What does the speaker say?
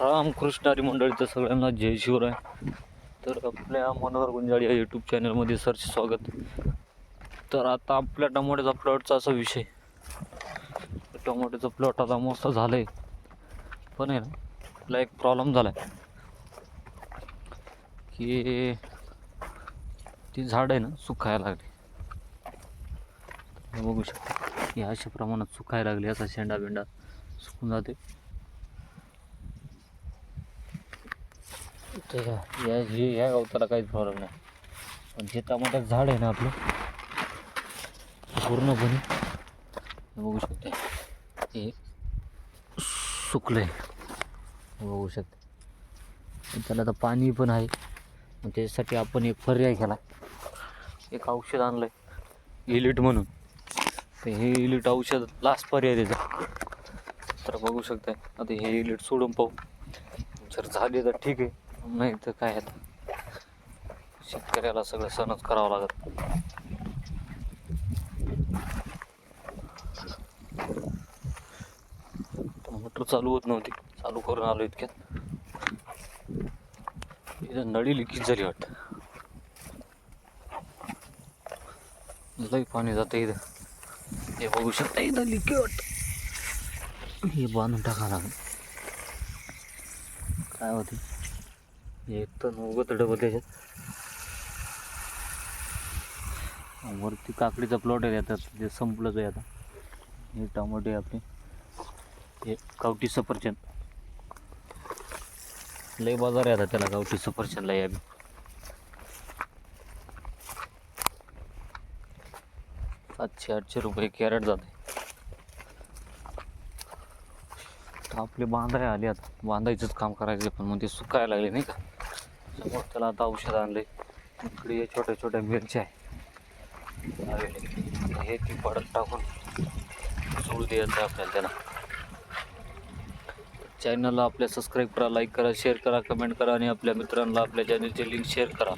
रामकृष्णारी मंडळीचं सगळ्यांना जय शिवराय. तर आपल्या मनोहर गुंजाळ या यूट्यूब चॅनलमध्ये सरचे स्वागत. तर आता आपल्या टमाट्याचा प्लॉटचा असा विषय. टमाट्याचा प्लॉट आता मस्त झालं आहे पण आहे ना आपला एक प्रॉब्लेम झाला आहे की ती झाड आहे ना सुकायला लागली. बघू शकता की अशा प्रमाणात सुकायला लागली असा शेंडा बिंडा सुकून जाते तर या हे ह्या गवताला काहीच प्रॉब्लेम नाही. पण जे टमाट्याचं झाड आहे ना आपलं. पूर्णपणे. बघू शकते. हे सुकलं आहे बघू शकते. त्याला आता पाणी पण आहे. त्याच्यासाठी आपण एक पर्याय केला. एक औषध आणलं आहे इलिट म्हणून. तर हे इलिट औषध लास्ट पर्याय त्याचा. तर बघू शकता आता हे इलिट सोडून पाहू. जर झाले तर ठीक आहे. नाही तर काय आता? शेतकऱ्याला सगळं सणच करावं लागत. मोटर चालू होत नव्हती. चालू करून आलो इतक्यात. इथं नळी लिकेज झाली वाट लई पाणी जातं इथं. हे बघू शकता इथं लिके वाटतं. हे बांधून टाका लागेल. काय होते एक तर उगत डबल त्याच्यात. वरती काकडीचा प्लॉट आहे आता ते संपलंच आहे आता. हे टमाटे आपले. हे गावठी सफरचंद. लय बाजार आहे आता त्याला गावठी सफरचंदला या बी सातशे आठशे रुपये कॅरेट जाते आपले बांधाय आले आता. बांधायचंच काम करायचं पण मग ते सुकायला लागले नाही का? समोर त्याला आता औषध आणलंय. इकडे हे छोट्या छोट्या मिरच्या आहे. हे ती पडत टाकून सोडू द्यायचं आपल्याला त्याला. चॅनलला आपल्या सबस्क्राईब करा लाईक करा शेअर करा कमेंट करा आणि आपल्या मित्रांना आपल्या चॅनलची लिंक शेअर करा.